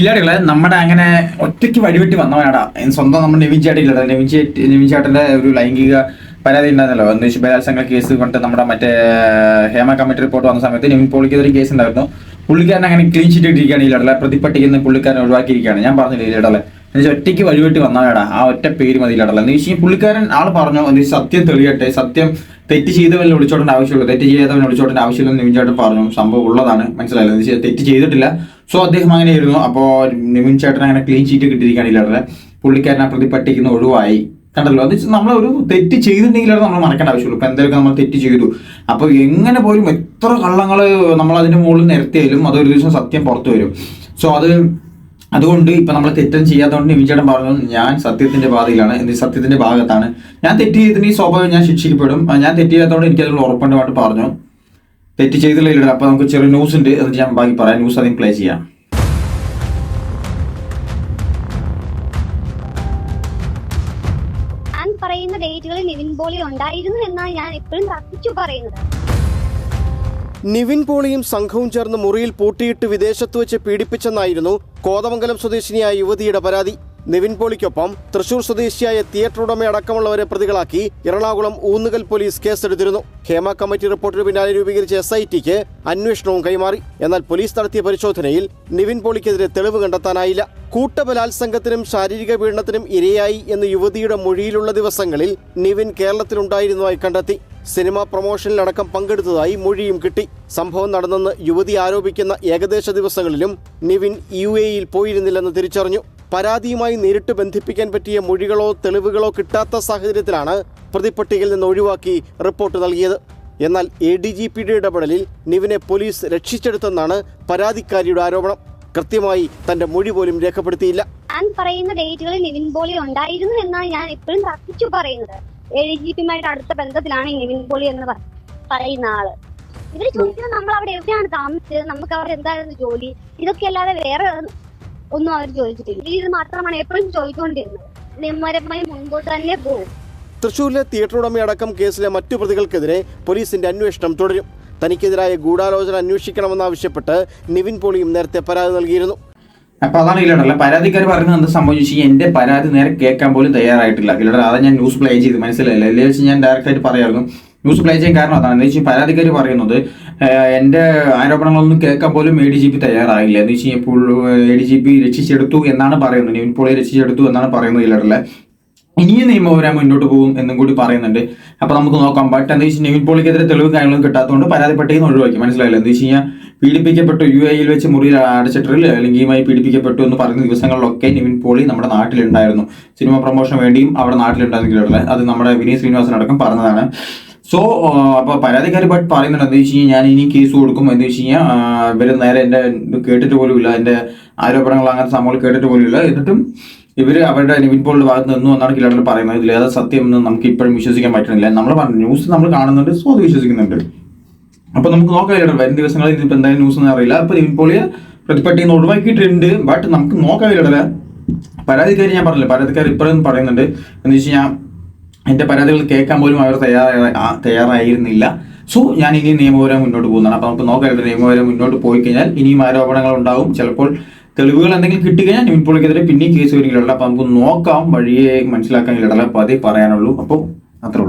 ഇല്ലാടികളെ നമ്മുടെ അങ്ങനെ ഒറ്റയ്ക്ക് വഴിവെട്ടി വന്നവനാടാ. സ്വന്തം നമ്മുടെ നെവിൻ ചേട്ടില്ല നെവിൻ ചേട്ടി നെവിൻ ചേട്ടന്റെ ഒരു ലൈംഗിക പരാതി ഉണ്ടായിരുന്നല്ലോ. എന്ന് വെച്ചാൽ ബലാത്സംഗ കേസ് കൊണ്ട് നമ്മുടെ മറ്റേ ഹേമ കമ്മിറ്റി റിപ്പോർട്ട് വന്ന സമയത്ത് നെവിൻ പോളിക്കെതിരെ കേസ് ഉണ്ടായിരുന്നു. പുള്ളിക്കാരൻ അങ്ങനെ ക്ലീൻ ചീറ്റ് ഇട്ടിരിക്കുകയാണ് ഈ പ്രതിപ്പട്ടികയിൽ നിന്ന് പുള്ളിക്കാരൻ ഒഴിവാക്കിയിരിക്കുകയാണ്. ഞാൻ പറഞ്ഞില്ല ഇല്ലടലെ എന്നുവെച്ചാൽ ഒറ്റയ്ക്ക് വഴിവെട്ടി വന്നാടാ ആ ഒറ്റ പേര് മതി ഇല്ലടലെ എന്ന് വെച്ചാൽ പുള്ളിക്കാരൻ ആൾ പറഞ്ഞു എന്ന് സത്യം തെളിയട്ടെ സത്യം തെറ്റ് ചെയ്തവനെ വിളിച്ചോട്ടേണ്ട ആവശ്യമുള്ളൂ. തെറ്റ് ചെയ്യാത്തവനെ വിളിച്ചോട്ടേണ്ട ആവശ്യമില്ലെന്ന് നിവിൻ ചേട്ടൻ പറഞ്ഞു. സംഭവം ഉള്ളതാണ് മനസ്സിലായില്ല? എന്ന് വെച്ചാൽ തെറ്റ് ചെയ്തിട്ടില്ല. സോ അദ്ദേഹം അങ്ങനെയായിരുന്നു. അപ്പോൾ നിവിൻ ചേട്ടൻ അങ്ങനെ ക്ലീൻ ചീറ്റ് കിട്ടിയിരിക്കുകയാണ് പുള്ളിക്കാരനെ പ്രതിപ്പട്ടിക്കുന്ന ഒഴിവായി. കണ്ടല്ലോ? അത് നമ്മൾ ഒരു തെറ്റ് ചെയ്തിട്ടുണ്ടെങ്കിലാണ് നമ്മൾ മറക്കേണ്ട ആവശ്യമുള്ളൂ. ഇപ്പൊ എന്തെങ്കിലും നമ്മൾ തെറ്റ് ചെയ്തു. അപ്പൊ എങ്ങനെ പോലും എത്ര കള്ളങ്ങൾ നമ്മൾ അതിന്റെ മുകളിൽ നിരത്തിയാലും അതൊരു ദിവസം സത്യം പുറത്തു വരും. സോ അത് അതുകൊണ്ട് ഇപ്പൊ നമ്മൾ തെറ്റും ചെയ്യാത്തതുകൊണ്ട് നിവിൻ ചേട്ടൻ പറഞ്ഞു ഞാൻ സത്യത്തിന്റെ പാതയിലാണ് എന്ത് സത്യത്തിന്റെ ഭാഗത്താണ്. ഞാൻ തെറ്റ് ചെയ്തിട്ടുണ്ടെങ്കിൽ സ്വാഭാവികം ഞാൻ ശിക്ഷിക്കപ്പെടും. ഞാൻ തെറ്റ് ചെയ്യാത്തതുകൊണ്ട് എനിക്ക് ഉറപ്പുണ്ടായിട്ട് പറഞ്ഞു. തെറ്റ് ചെയ്തില്ല അപ്പൊ നമുക്ക് ചെറിയ ന്യൂസ് ഉണ്ട്. എന്നിട്ട് ഞാൻ ബാക്കി പറയാം. ന്യൂസ് അതിന് പ്ലേ ചെയ്യാം. പറയുന്ന ഡേറ്റുകളിൽ നിവിൻ പോളി ഉണ്ടായിരുന്നു എന്നാണ് ഞാൻ എപ്പോഴും പറയുന്നത്. നിവിൻ പോളിയും സംഘവും ചേർന്ന് മുറിയിൽ പൂട്ടിയിട്ട് വിദേശത്ത് വെച്ച് പീഡിപ്പിച്ചെന്നായിരുന്നു കോതമംഗലം സ്വദേശിനിയായ യുവതിയുടെ പരാതി. നിവിൻ പോളിക്കൊപ്പം തൃശൂർ സ്വദേശിയായ തിയേറ്റർ ഉടമ അടക്കമുള്ളവരെ പ്രതികളാക്കി എറണാകുളം ഊന്നുകൽ പോലീസ് കേസെടുത്തിരുന്നു. ഹേമ കമ്മിറ്റി റിപ്പോർട്ടിന് പിന്നാലെ രൂപീകരിച്ച എസ് ഐ ടിക്ക് അന്വേഷണവും കൈമാറി. എന്നാൽ പോലീസ് നടത്തിയ പരിശോധനയിൽ നിവിൻ പോളിക്കെതിരെ തെളിവ് കണ്ടെത്താനായില്ല. കൂട്ടബലാത്സംഗത്തിനും ശാരീരിക പീഡനത്തിനും ഇരയായി എന്ന് യുവതിയുടെ മൊഴിയിലുള്ള ദിവസങ്ങളിൽ നിവിൻ കേരളത്തിലുണ്ടായിരുന്നതായി കണ്ടെത്തി. സിനിമാ പ്രൊമോഷനിലടക്കം പങ്കെടുത്തതായി മൊഴിയും കിട്ടി. സംഭവം നടന്നെന്ന് യുവതി ആരോപിക്കുന്ന ഏകദേശ ദിവസങ്ങളിലും നിവിൻ യു എയിൽ പോയിരുന്നില്ലെന്ന് തിരിച്ചറിഞ്ഞു. പരാതിയുമായി നേരിട്ട് ബന്ധിപ്പിക്കാൻ പറ്റിയ മൊഴികളോ തെളിവുകളോ കിട്ടാത്ത സാഹചര്യത്തിലാണ് പ്രതിപ്പട്ടികയിൽ നിന്ന് ഒഴിവാക്കി റിപ്പോർട്ട് നൽകിയത്. എന്നാൽ എ ഡി ജി പിയുടെ ഇടപെടലിൽ നിവിനെ പോലീസ് രക്ഷിച്ചെടുത്തെന്നാണ് പരാതിക്കാരിയുടെ ആരോപണം. കൃത്യമായി തന്റെ മൊഴി പോലും രേഖപ്പെടുത്തിയില്ല. ഞാൻ പറയുന്ന ഡേറ്റുകളിൽ നിവിൻ പോളി ഉണ്ടായിരുന്നു എന്നാണ് ഞാൻ എപ്പോഴും തർക്കിച്ചു പറയുന്നത്. എ ജി പിമാരുടെ അടുത്ത ബന്ധത്തിലാണ് ഈ നിവിൻ പോളി എന്ന് പറയുന്ന ആൾ. ഇവർ ചോദിക്കുന്നത് നമ്മൾ അവിടെ എവിടെയാണ് താമസിച്ചത്? നമുക്ക് അവർ എന്തായിരുന്നു ജോലി? ഇതൊക്കെ അല്ലാതെ വേറെ ഒന്നും അവർ ചോദിച്ചിട്ടില്ല. ഇത് മാത്രമാണ് എപ്പോഴും ചോദിച്ചുകൊണ്ടിരുന്നത്. നിയമപരമായി മുൻപോട്ട് തന്നെ പോകും. തൃശൂരിലെ തിയേറ്റർ ഉടമയടക്കം കേസിലെ മറ്റു പ്രതികൾക്കെതിരെ പോലീസിന്റെ അന്വേഷണം തുടരും. തനിക്കെതിരായ ഗൂഢാലോചന അന്വേഷിക്കണമെന്നാവശ്യപ്പെട്ട് നിവിൻ പോളിയും നേരത്തെ പരാതി നൽകിയിരുന്നു. അപ്പൊ അതാണ് ഇല്ലടല്ല പരാതിക്കാർ പറയുന്നത് എന്ത് സംഭവിച്ചു എന്റെ പരാതി നേരെ കേൾക്കാൻ പോലും തയ്യാറായിട്ടില്ല. ഇല്ലട അതാ ഞാൻ ന്യൂസ് പ്ലേ ചെയ്ത് മനസ്സിലായില്ല? അല്ലെങ്കിൽ വെച്ച് ഞാൻ ഡയറക്റ്റ് ആയിട്ട് പറയായിരുന്നു. ന്യൂസ് പ്ലേ ചെയ്യാൻ കാരണം അതാണ്. എന്താ വെച്ചാൽ പരാതിക്കാർ പറയുന്നത് എന്റെ ആരോപണങ്ങളൊന്നും കേൾക്കാൻ പോലും എ ഡി ജി പി തയ്യാറായില്ല. എന്ന് വെച്ച് ഇപ്പോൾ എ ഡി ജി പി രക്ഷിച്ചെടുത്തു എന്നാണ് പറയുന്നത്. നിവിൻ പോളി രക്ഷിച്ചെടുത്തു എന്നാണ് പറയുന്നത് ഇല്ലടല്ല ഇനിയും നിയമപരം മുന്നോട്ട് പോകും എന്നും കൂടി പറയുന്നുണ്ട്. അപ്പൊ നമുക്ക് നോക്കാം. ബട്ട് എന്താ വെച്ചാൽ നിവിൻ പോളിക്കെതിരെ തെളിവ് കാര്യങ്ങളും കിട്ടാത്തതുകൊണ്ട് പരാതി പട്ടികയിൽ നിന്ന് ഒഴിവാക്കി. മനസ്സിലായില്ല? എന്താ വെച്ച് കഴിഞ്ഞാൽ പീഡിപ്പിക്കപ്പെട്ടു. യു എയിൽ വെച്ച് മുറിയിൽ അടച്ചിട്ടിൽ ലൈംഗികമായി പീഡിപ്പിക്കപ്പെട്ടു എന്ന് പറയുന്ന ദിവസങ്ങളിലൊക്കെ നിവിൻ പോളി നമ്മുടെ നാട്ടിലുണ്ടായിരുന്നു. സിനിമ പ്രൊമോഷന് വേണ്ടിയും അവിടെ നാട്ടിലുണ്ടായിരുന്നില്ല അത് നമ്മുടെ വിനീത് ശ്രീനിവാസൻ അടക്കം പറഞ്ഞതാണ് സോ അപ്പൊ പരാതിക്കാരി ബട്ട് പറയുന്നുണ്ട് എന്താ വെച്ച് കഴിഞ്ഞാൽ ഞാൻ ഇനി കേസ് കൊടുക്കും. എന്ന് വെച്ച് കഴിഞ്ഞാൽ ഇവർ നേരെ എന്റെ കേട്ടിട്ട് പോലുമില്ല. എന്റെ ആരോപണങ്ങൾ അങ്ങനത്തെ സംഭവങ്ങൾ കേട്ടിട്ട് പോലുമില്ല. എന്നിട്ടും ഇവർ അവരുടെ നിവിൻ പോളിന്റെ ഭാഗത്ത് നിന്നു എന്നാണ് കിലാടൽ പറയുന്നത്. ഇതിൽ ഏതാ സത്യം എന്ന് നമുക്ക് ഇപ്പോഴും വിശ്വസിക്കാൻ പറ്റുന്നില്ല നമ്മൾ പറഞ്ഞു ന്യൂസ് നമ്മൾ കാണുന്നുണ്ട് സോ അത് വിശ്വസിക്കുന്നുണ്ട്. അപ്പൊ നമുക്ക് നോക്കാം ചേട്ടാ വരും ദിവസങ്ങളിൽ ഇതിപ്പോ എന്തായാലും ന്യൂസ് ഒന്നും അറിയില്ല. അപ്പൊ നിവിൻ പ്രതിപട്ടി നിന്ന് ഒഴിവാക്കിയിട്ടുണ്ട്. ബട്ട് നമുക്ക് നോക്കാം ചേട്ടാ പരാതിക്കാരി ഞാൻ പറഞ്ഞില്ല? പരാതിക്കാർ ഇപ്പോഴും പറയുന്നുണ്ട്. എന്ന് വെച്ച് കഴിഞ്ഞാൽ എന്റെ പരാതികൾ കേൾക്കാൻ പോലും അവർ തയ്യാറായി തയ്യാറായിരുന്നില്ല. സോ ഞാൻ ഇനി നിയമപരം മുന്നോട്ട് പോകുന്നതാണ്. അപ്പൊ നമുക്ക് നോക്കാം നിയമപരം മുന്നോട്ട് പോയി കഴിഞ്ഞാൽ ഇനിയും ആരോപണങ്ങൾ ഉണ്ടാവും. ചിലപ്പോൾ തെളിവുകൾ എന്തെങ്കിലും കിട്ടിക്കഴിഞ്ഞാൽ നിവിൻ പോളിക്കെതിരെ പിന്നെയും കേസ് വരികയുള്ളൂ. അപ്പൊ നമുക്ക് നോക്കാം വഴിയെ മനസ്സിലാക്കാൻ ഇടല അപ്പൊ അതേ പറയാനുള്ളൂ. അപ്പോൾ അത്രേ ഉള്ളൂ.